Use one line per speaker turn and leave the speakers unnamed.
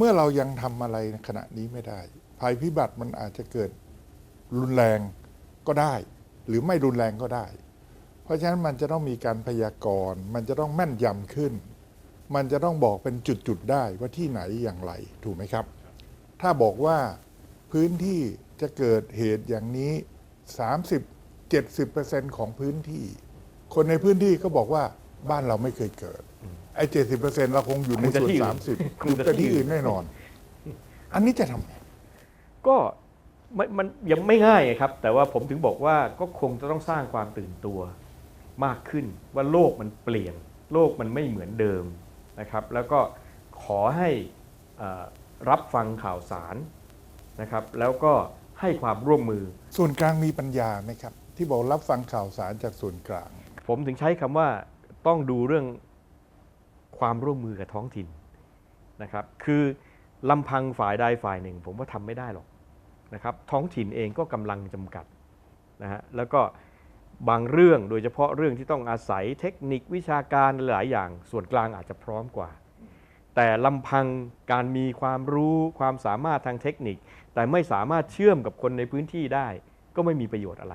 เมื่อเรายังทำอะไรในขณะนี้ไม่ได้ ภัยพิบัติมันอาจจะเกิดรุนแรงก็ได้ หรือไม่รุนแรงก็ได้ เพราะฉะนั้นมันจะต้องมีการพยากรณ์ มันจะต้องแม่นยำขึ้น มันจะต้องบอกเป็นจุดๆได้ว่าที่ไหนอย่างไรถูกไหมครับ ถ้าบอกว่าพื้นที่จะเกิดเหตุอย่างนี้ 30 70%ของพื้นที่ คนในพื้นที่ก็บอกว่าบ้านเราไม่เคยเกิด ไอ้70%เราคงอยู่ในส่วน30อยู่แต่ที่อื่นแน่นอน อันนี้จะทำไง
ก็ไม่มันยังไม่ง่ายครับ แต่ว่าผมถึงบอกว่าก็คงจะต้องสร้างความตื่นตัวมากขึ้นว่าโลกมันเปลี่ยน โลกมันไม่เหมือนเดิมนะครับ แล้วก็ขอให้เอ่อรับฟังข่าวสารนะครับ แล้วก็ให้ความร่วมมือ
ส่วนกลางมีปัญญาไหมครับ ที่บอกรับฟังข่าวสารจากส่วนกลาง
ผมถึงใช้คำว่าต้องดูเรื่อง ความร่วมมือกับท้องถิ่นนะครับ คือลำพังฝ่ายใดฝ่ายหนึ่ง ผมว่าทำไม่ได้หรอกนะครับ ท้องถิ่นเองก็กำลังจำกัดนะฮะ แล้วก็บางเรื่องโดยเฉพาะเรื่องที่ต้องอาศัยเทคนิควิชาการหลายอย่าง ส่วนกลางอาจจะพร้อมกว่า แต่ลำพังการมีความรู้ความสามารถทางเทคนิค แต่ไม่สามารถเชื่อมกับคนในพื้นที่ได้ ก็ไม่มีประโยชน์อะไร